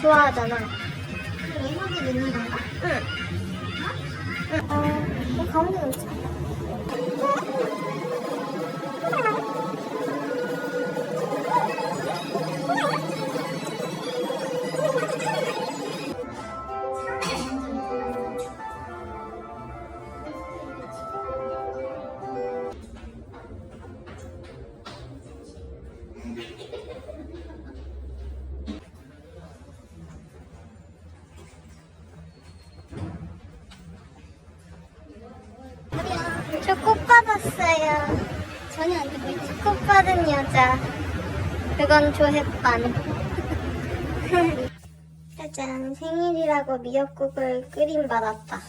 좋아하잖아. 이렇게 넣는 건가? 응. 응. 어, 이 가운데 놓자. 저 꽃 받았어요. 전혀 있지. 꽃 받은 여자. 그건 조햇반. 짜잔, 생일이라고 미역국을 끓임 받았다.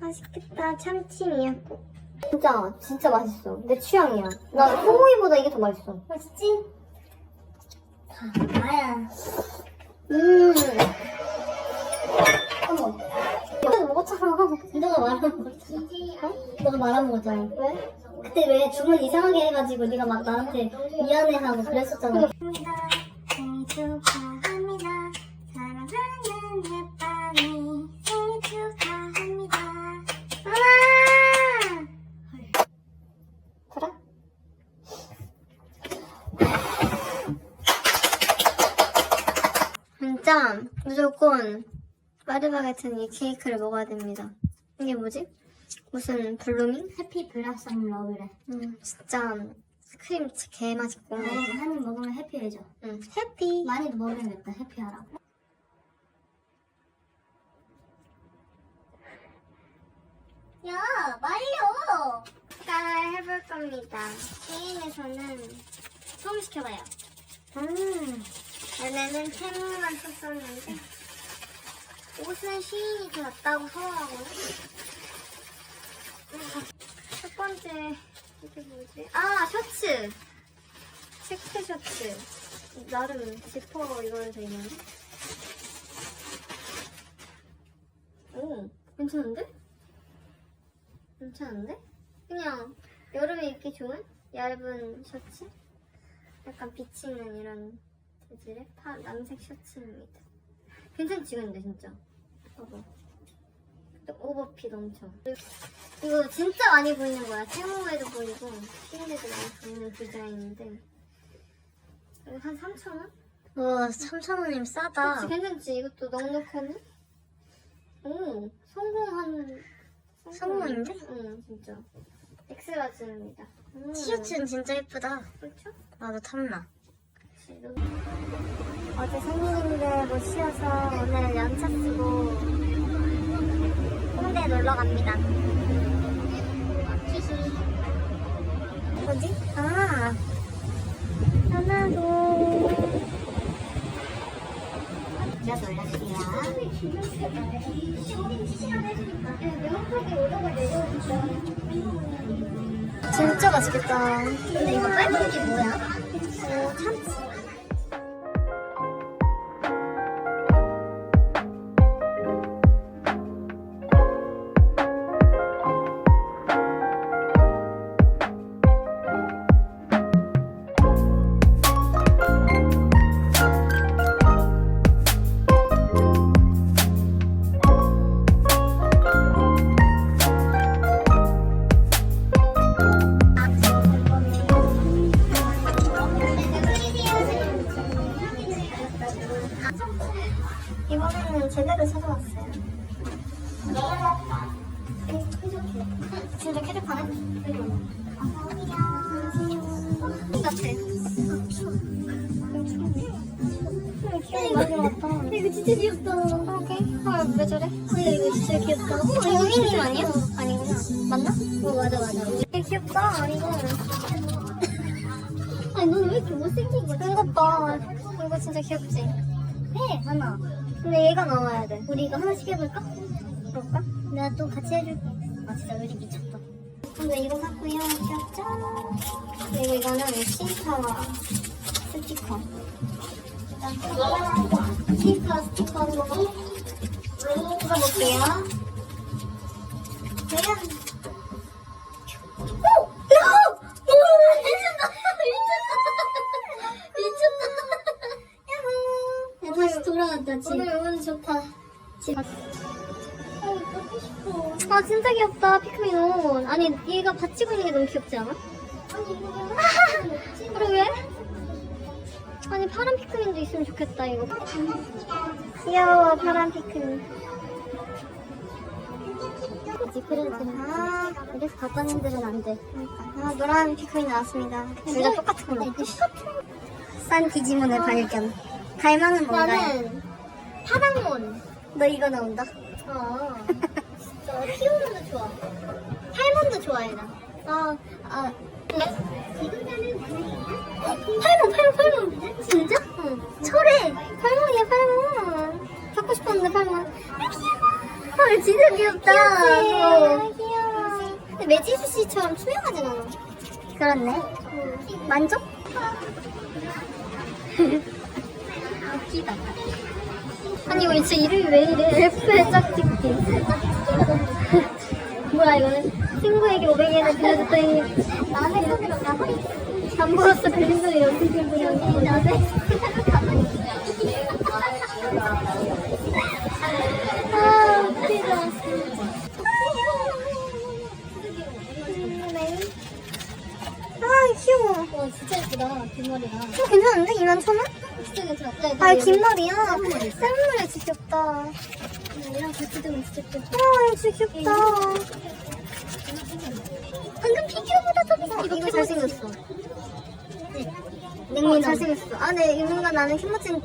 맛있겠다, 참치 미역국. 진짜, 진짜 맛있어. 내 취향이야. 나 소고기보다 이게 더 맛있어. 맛있지? 다 나야. 음. 어머. 너가 말한 거지. 너가 말한 거잖아. 왜? 그때 왜 주문 이상하게 해가지고 네가 막 나한테 미안해하고 그랬었잖아. 생일 축하 마르바게트는 이 케이크를 먹어야 됩니다. 이게 뭐지? 무슨 블루밍? 해피 블라썸 러브래. 음, 진짜 크림 개 맛있고. 한입 먹으면 해피해져. 음, 해피. 많이 먹어야겠다. 해피하라고. 야, 말려! 잘 해볼 겁니다. 게임에서는 처음 시켜봐요. 음, 원래는 태무만 썼었는데 옷은 시인이 더 낫다고 하더라고요. 첫 번째 이게 뭐지? 아 셔츠! 체크 셔츠. 나름 지퍼 이걸로 돼 있는데. 오, 괜찮은데? 괜찮은데? 그냥 여름에 입기 좋은 얇은 셔츠? 약간 비치는 이런 재질의 파 남색 셔츠입니다. 괜찮지 근데 진짜. 봐봐. 또 오버핏 엄청. 이거 진짜 많이 보이는 거야. 세모에도 보이고 시인에도 많이 보이는 디자인인데 이거 한 3,000원? 와, 3,000원이면 싸다. 그치, 괜찮지? 이것도 넉넉하네? 오, 성공한. 성공인데? 응, 진짜. 엑스라즈입니다. 음, 티셔츠는 진짜 예쁘다. 그렇죠? 나도 탐나. 어제 생일인데 못 쉬어서 오늘 연차 쓰고 홍대 놀러 갑니다. 뭐지? 아, 하나도. 진짜 맛있겠다. 근데 이거 빨간 게 뭐야? 어, 참치. 귀엽다. 오케이. 아, 왜 저래? 이거 진짜 귀엽다. 어, 영민님 아니야? 아니구나. 맞나? 어, 맞아, 맞아. 되게 귀엽다. 이거. 아니, 너는 왜 이렇게 못생긴 거지? 이것 봐. 이거 진짜 귀엽지? 해, 하나. 근데 얘가 나와야 돼. 우리 이거 하나씩 해볼까? 그럴까? 내가 또 같이 해줄게. 아, 진짜 우리 미쳤다. 근데 이거 샀고요. 귀엽죠? 그리고 이거는 신카와 스티커. 스티커 스티커로 많이 찍어볼게요. 과연 오! 오! 오! 미쳤다! 미쳤다! 미쳤다! 야, 다시 돌아왔다 지금. 오늘 오늘 좋다. 지금. 아 진짜 귀엽다 피크민 온 아니 얘가 받치고 있는 게 너무 귀엽지 않아? 아니 이거 왜? 그럼 왜? 아니 파란 피크민도 있으면 좋겠다 이거. 귀여워 파란 피크민. 그치 그래서 아 이래서 가빠님들은 안 돼. 아 노란 피크민 나왔습니다. 둘 다 똑같은 거. 싼 디지몬의 발견. 갈망은 뭔가요? 나는 파랑몬. 너 이거 나온다. 어. 진짜 피오몬도 좋아. 팔몬도 좋아해 나. 아, 아, 팔몬 팔몬 팔몬. 진짜? 응. 철에! 팔몬이야, 팔몬. 갖고 싶었는데. 아, 귀여워. 헐, 진짜 귀엽다. 귀엽지? 어. 귀여워. 근데 매지수 씨처럼 투명하진 않아. 그렇네. 만족? 웃기다. 아니, 이거 진짜 이름이 왜 이래? F의 짝짓기. 뭐야, 이거는? 친구에게 500엔을 빌려줬더니, 남의 손으로 가만히 빌린 돈이 어떻게 부르니? 남의 아, 웃기다. 아, 귀여워. 와 진짜 예쁘다 뒷머리가. 어, 괜찮은데? 2만 천 원? 진짜 괜찮아. 아, 긴 머리야? 쌀머리 진짜 귀엽다. 얘랑 같이 들면 진짜 예쁘다. 아, 진짜 귀엽다. 방금 피규어보다 더 비싸. 이거 잘생겼어. 냉면 잘생겼어. 아, 네, 이뭔가 나는 흰모찌는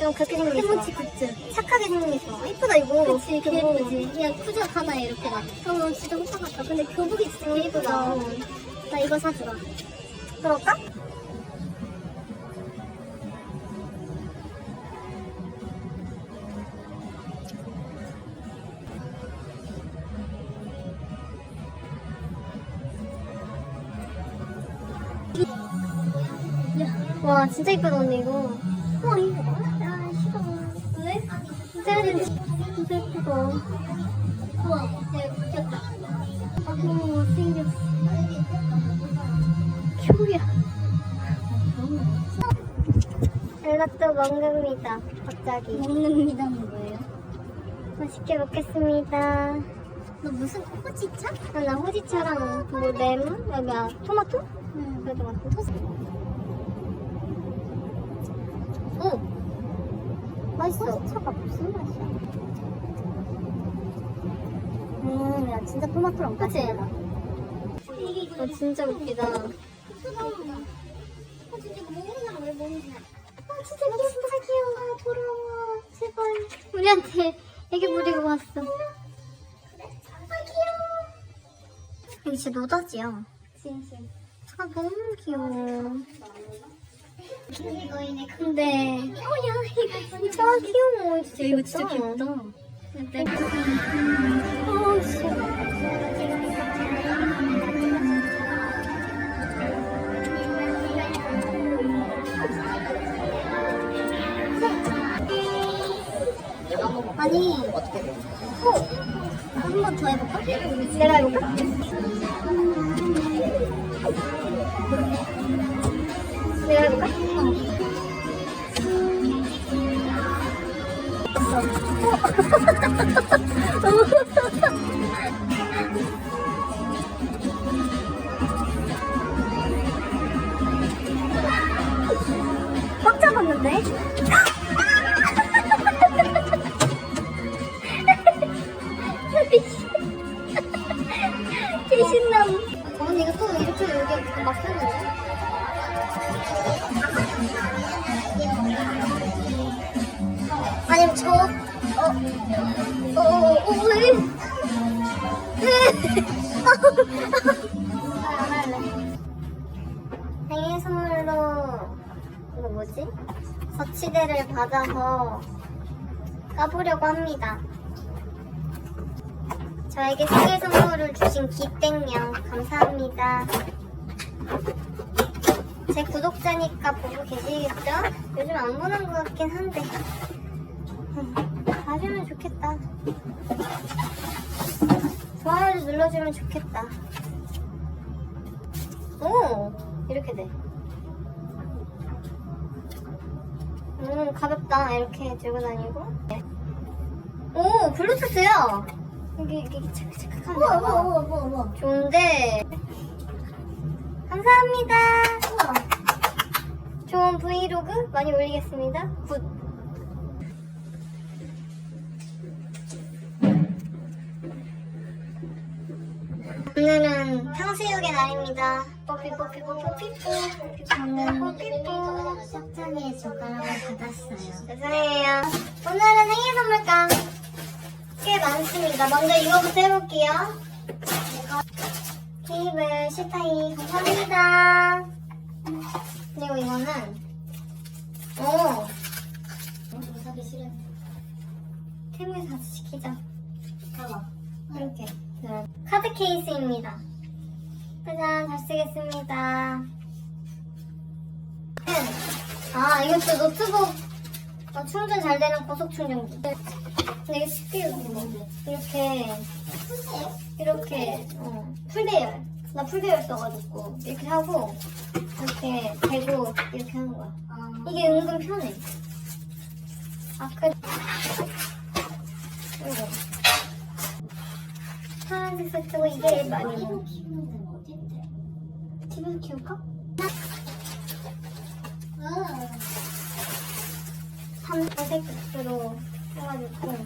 좀 그렇게 생겼어. 흰모찌 굿즈. 착하게 생겼어. 이쁘다, 이거. 그치 개 예쁘지. 그냥 쿠적 하나에 이렇게 막. 어 진짜 호빠 같다. 근데 교복이 진짜 개 예쁘다. 나 이거 사주라. 그럴까? 와 진짜 이쁘다 언니 이거 와 이거 아 싫어 왜? 진짜 진짜 이쁘다 우와 야 웃겼다. 아 너무 못생겼어 효야 연락도 먹습니다 갑자기 먹는미다는 뭐예요? 맛있게 먹겠습니다 너 무슨 호지차? 아, 나 호지차랑 뭐 레몬? 아, 뭐야 토마토? 응. 그래 토마토 오 맛있어 호지차가 무슨 맛이야? 음, 야 진짜 토마토랑 그치? 아 진짜 웃기다 어 진짜 이거 먹는 사람 왜 먹는 거야? 아 진짜 귀여워 돌아와 제발 우리한테 애기 부리고 왔어 아 귀여워 이거 진짜 노다지야 진심. 아 너무 귀여워 이거이네. 근데 어 야 이거 진짜 귀여워 진짜 이거 진짜 귀엽다. 근데 아 진짜 아니 어, 한번 더 해볼까? 내가 해볼까? 어, 어, 어, 어, 어, 이거 뭐지? 서치대를 받아서 까보려고 합니다. 저에게 생일 선물을 주신 기땡냥 감사합니다. 제 구독자니까 보고 계시겠죠? 요즘 안 보는 것 같긴 한데 봐주면 좋겠다. 좋아요를 눌러주면 좋겠다. 오! 이렇게 돼. 음, 가볍다. 이렇게 들고 다니고. 오! 블루투스야! 이게 이게 우와. 우와, 우와, 우와. 좋은데 감사합니다. 우와. 좋은 브이로그 많이 올리겠습니다. 굿. 오늘은 탕수육의 날입니다. 뽀삐 뽀 삐 뽀삐 뽀삐 저는 뽀삐 뽀삐 식장에 젓가락을 받았어요. 죄송해요. 오늘은 생일 선물감 꽤 많습니다. 먼저 이거부터 해볼게요. 케이블 시타이 감사합니다. 그리고 이거는 오 사기 싫어. 태무에서 같이 시키자. 봐봐. 이렇게 네. 카드 케이스입니다. 짜잔 잘 쓰겠습니다. 음. 아 이것도 노트북 어, 충전 잘 되는 고속 충전기. 근데 이게 쉽게 이렇게 이렇게 어, 풀배열 나 풀배열 써가지고 이렇게 하고 이렇게 대고 이렇게 하는 거야. 아, 이게 은근 편해. 아, 그래. 이거. 파란색 세트고 이게 많이 피로 뭐. 키우는 데는 어딘데? 집에서 키울까? 아, 삼색 세트로 해가지고,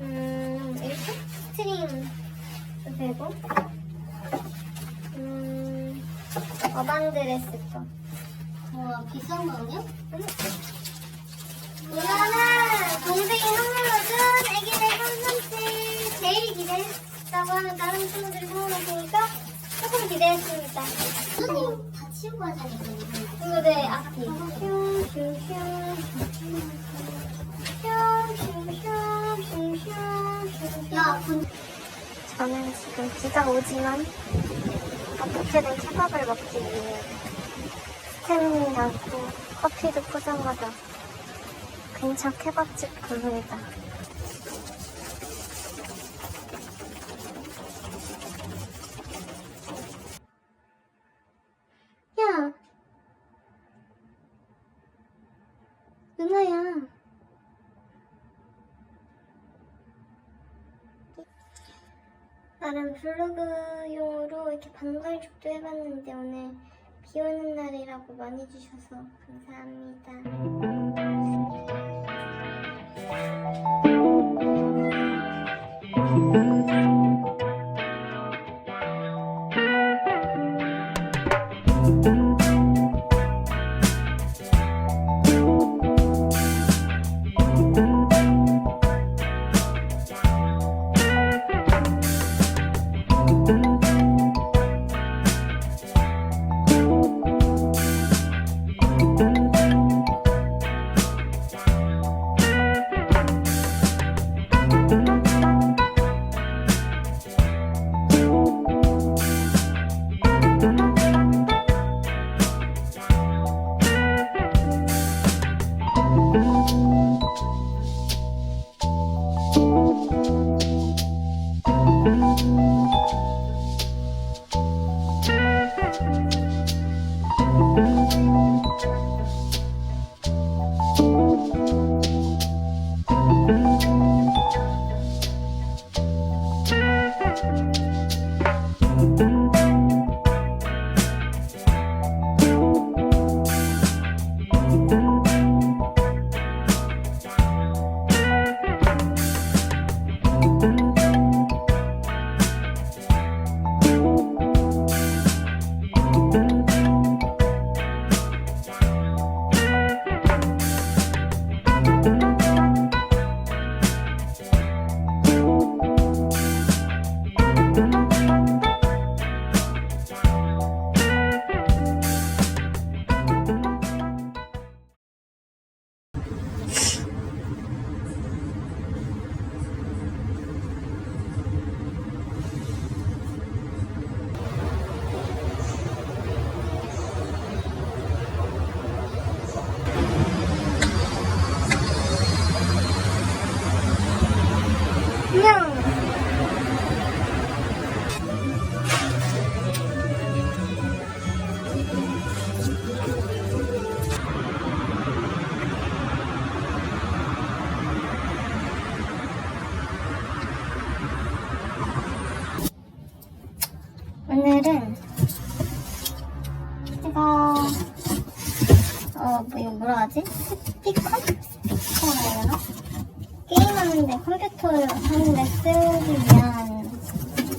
음, 이렇게 스트림도 되고, 음, 어반드레스 거. 우와, 비싼 거 아니야? 이거는 동생이 선물로 준 애기들 깜깜지 제일 기대했다고 하는 다른 친구들이 선물로 주니까 조금 기대했습니다. 선생님 다 치우고 하자니까. 내 악기. 슝슝슝 슝슝슝슝슝 야, 군 저는 지금 비가 오지만 어떻게든 케밥을 먹기 위해 스태미나고 커피도 포장하다 근처 케밥집 갑니다. 나름 블로그용으로 이렇게 반갈죽도 해봤는데 오늘 비 오는 날이라고 많이 주셔서 감사합니다.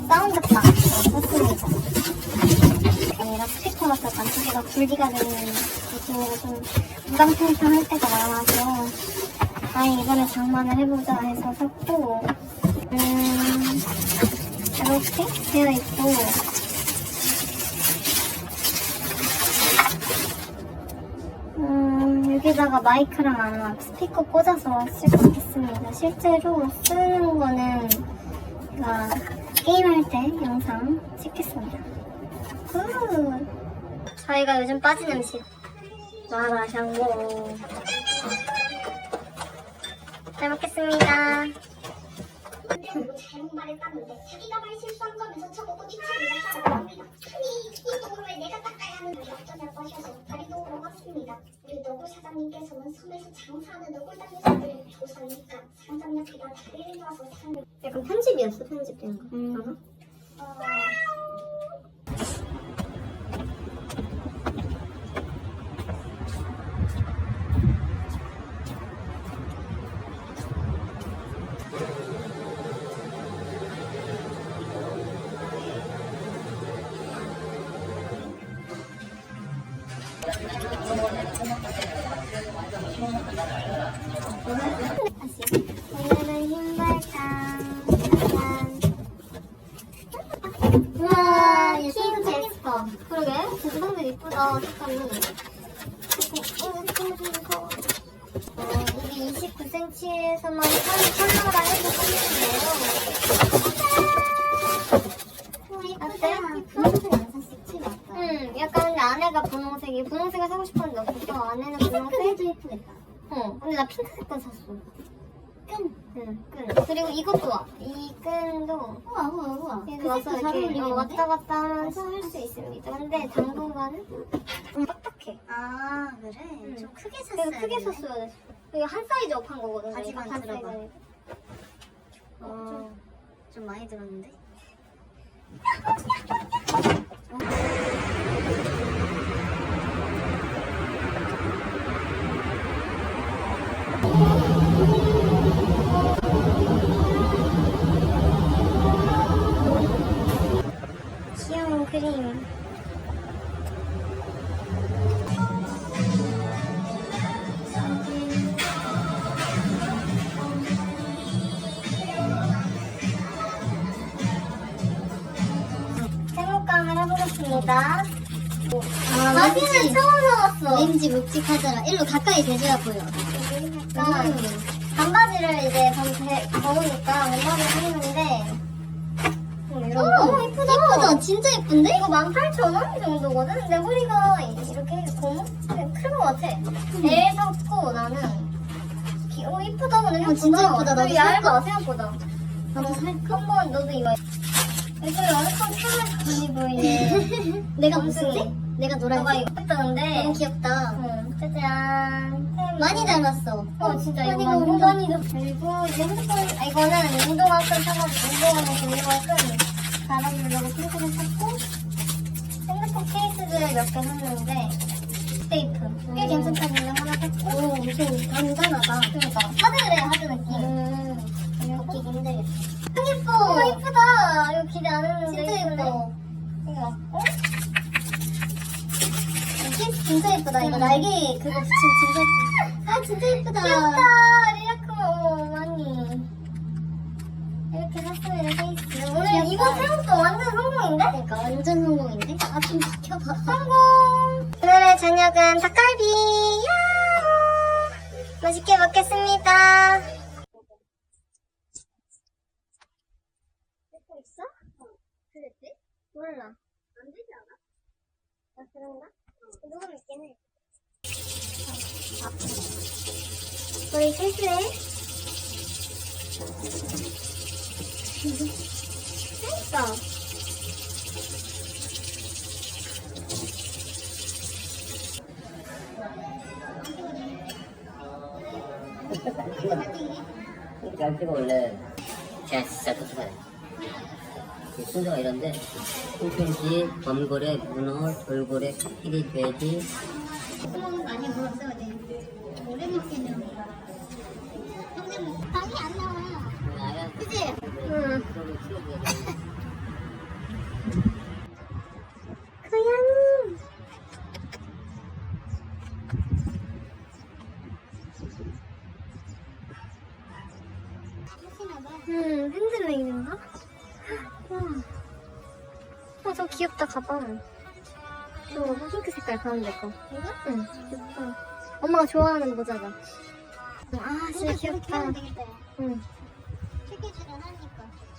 사운드바 샀습니다. 아니라 두 개가 분리가 되는 느낌이라 좀 무당탕탕할 때가 많아서 아니 이번에 장만을 해보자 해서 샀고 음 이렇게 되어 있고 음, 여기다가 마이크랑 아마 스피커 꽂아서 시작하겠습니다. 실제로 쓰는 거는 제가 게임할 때 영상 찍겠습니다. 후. 저희가 요즘 빠진 음식 마라샹궈 잘 먹겠습니다. 잘못 말했다는데 자기가 말 실수한 거면서 저보고 뒤처리를 하라고 합니다. 아니 이 도로를 내가 닦아야 하는 게 어쩌냐고 하셔서 다리도 먹었습니다. 우리 너굴 사장님께서는 섬에서 장사하는 너굴 당사자들 조사니까 상점 옆에다 다리를 놔서 사는 약간 편집이었어, 편집된 거. 음. 어, 이쁘다, 색감이. 어, 이게 29cm에서만 컬러라 해도 컬러인데요. 어때? 분홍색 안 샀었지. 응, 약간 근데 안에가 분홍색이 분홍색을 사고 싶었는데 없어서 안에는 분홍색. 핑크색도 예쁘겠다. 어, 근데 나 핑크색 건 샀어. 끈. 응, 끈. 그리고 이것도 와. 이 끈도 우와 우와 우와. 여기 그 와서 색도 잘 이렇게 어, 어울리겠는데? 왔다 갔다 하면서 할 수 있습니다. 근데 당분간은 좀 빡빡해. 아 그래? 응. 좀 크게 그래서 샀어야 크게 되네. 샀어야 돼. 이거 한 사이즈 업한 거거든. 바지만 이거 한 들어봐. 사이즈 아니고. 어, 좀 많이 들었는데? 그림. 생목감을 해보겠습니다. 아, 바지는 왠지, 처음 사봤어. 왠지 묵직하더라. 일로 가까이 대줘야 보여. 약간 음. 반바지를 이제 반대 더우니까 반바지 사는데 진짜 예쁜데? 이거 18,000원 정도거든? 근데 허리가 이렇게 고무? 클것 같아. 제일 샀고 나는 기- 어 이쁘다 근데 어, 진짜 예쁘다. 나도 그리고 살 얇아 생각보다 나도 살 한번 너도 이거 이거 완전 편하게 보이네 내가. 무슨지? 내가 너가 노란색? 이거 했다는데 너무 귀엽다. 응 짜잔 많이 닮았어. 어 진짜 이거 많이 완전 닮았다. 많이 닮 그리고 이제 핸드폰 아, 이거는 운동화 끈 사가지고 운동화는 운동화 끈 달아주려고 핑크를 샀고 핸드폰 케이스를 몇 개 샀는데 테이프 꽤 음. 괜찮다길래 하나 샀고 오, 엄청 단단하다. 그러니까 하드래 하드 느낌 음, 벗기기 힘들겠다. 아, 예뻐 어, 이쁘다 이거 기대 안 했는데 진짜. 예뻐. 이거 어? 케이스 진짜 예쁘다. 이거 응. 날개 그거 붙이면 진짜 예쁘다. 아, 진짜 예쁘다. 귀엽다 잘 찍어 원래. 제가 진짜 똑똑하네 이 순서가 이런데 통통지, 범고래, 문어, 돌고래, 코끼리, 돼지 구멍 많이 물었어야 돼. 오래 먹기는. 근데 뭐 방이 안 나와. 아야 그치? 응. 그걸로 키워줘야 돼. 고양이. 하시나 봐. 음, 핸드메이드인가? 와. 어, 저 귀엽다, 가방. 저 핑크 색깔 가운데 거. 이거? 응, 귀엽다. 엄마가 좋아하는 모자다. 아, 진짜 귀엽다. 응.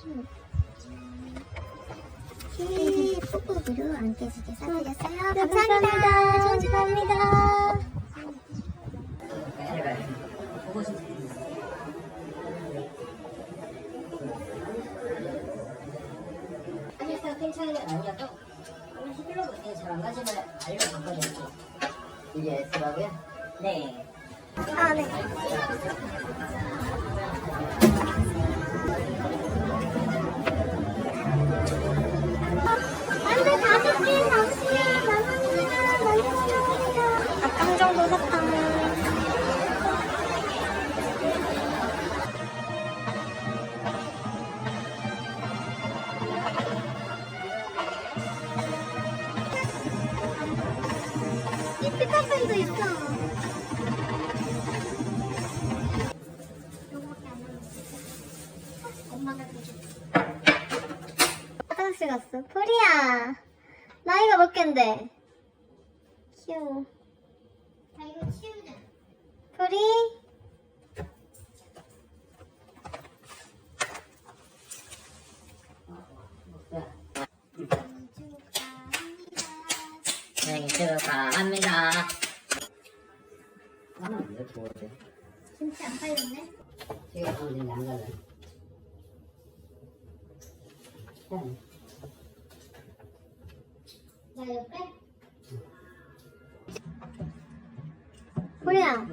체크질은 하니까. 키 뽀뽀기로 안 깨지게 싸드렸어요. 네, 감사합니다. 싶어. 아니야, 괜찮은 게 아니어도 오늘 힐러고 있는 잘안 가지면 알려봤거든요. 이게 S라고요? 네. 아, 네. 생일 축하합니다. 하나 왜 좋아해? 김치 안 팔렸네. 제가 오늘 안 갈래. 응. 자 옆에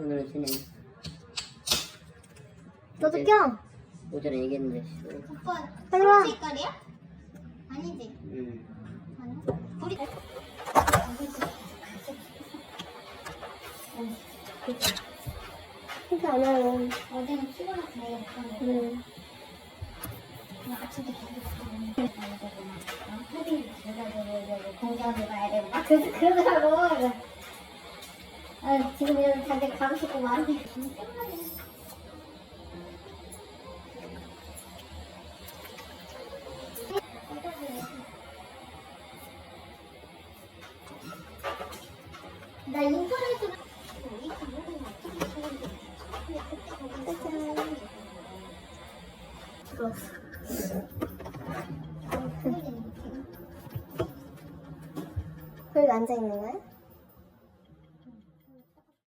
오늘 진행 너도 껴. 오전에 얘기했는데. 오빠 빨리 와. 색깔이야? 아니지. 음. 아니야. 우리 진짜 안 와요. 어제는 피곤해서 내가 못 간다. 음. 그냥 아침에 가겠어. 가야 되구나. 할인 제가 공부하고 가야 되고. 아, 그, 그러더라고. 아, 지금 이런 자기 가고 싶고 마음이